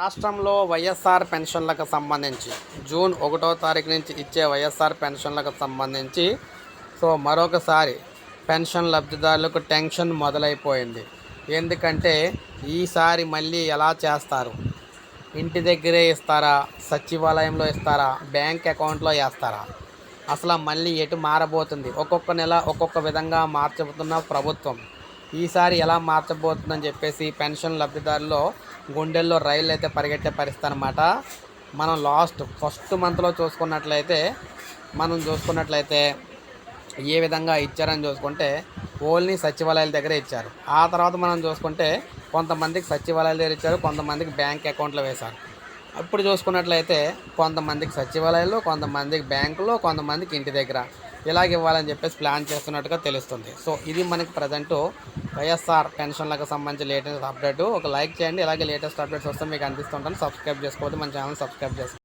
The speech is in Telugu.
రాష్ట్రంలో వైఎస్ఆర్ పెన్షన్లకు సంబంధించి జూన్ ఒకటో తారీఖు నుంచి ఇచ్చే వైఎస్ఆర్ పెన్షన్లకు సంబంధించి సో మరొకసారి పెన్షన్ లబ్ధిదారులకు టెన్షన్ మొదలైపోయింది. ఎందుకంటే ఈసారి మళ్ళీ ఎలా చేస్తారు? ఇంటి దగ్గరే ఇస్తారా? సచివాలయంలో ఇస్తారా? బ్యాంక్ అకౌంట్లో వేస్తారా? అసలు మళ్ళీ ఎటు మారబోతుంది? ఒక్కొక్క నెల ఒక్కొక్క విధంగా మార్చబోతున్న ప్రభుత్వం. ఈసారి ఎలా మార్చబోతుందని చెప్పేసి పెన్షన్ లబ్ధిదారుల్లో గుండెల్లో రైళ్ళు అయితే పరిగెట్టే పరిస్థితి అనమాట మనం లాస్ట్ ఫస్ట్ మంత్లో చూసుకున్నట్లయితే మనం చూసుకున్నట్లయితే ఏ విధంగా ఇచ్చారని చూసుకుంటే ఓన్లీ సచివాలయాల దగ్గర ఇచ్చారు. ఆ తర్వాత మనం చూసుకుంటే కొంతమందికి సచివాలయాల దగ్గర ఇచ్చారు కొంతమందికి బ్యాంక్ అకౌంట్లో వేశారు. అప్పుడు చూసుకున్నట్లయితే కొంతమందికి సచివాలయాల్లో కొంతమందికి బ్యాంకులో కొంతమందికి ఇంటి దగ్గర. ఇలాగ ఇవ్వాలని చెప్పేసి ప్లాన్ చేస్తున్నట్టుగా తెలుస్తుంది. సో ఇది మనకి ప్రజెంట్ వైఎస్ఆర్ పెన్షన్లకు సంబంధించి లేటెస్ట్ అప్డేట్. ఒక లైక్ చేయండి. ఇలాగే లేటెస్ట్ అప్డేట్స్ వస్తే మీకు అందిస్తుంటాను. సబ్స్క్రైబ్ చేసుకోవద్దు. మన ఛానల్ సబ్స్క్రైబ్ చేసుకోండి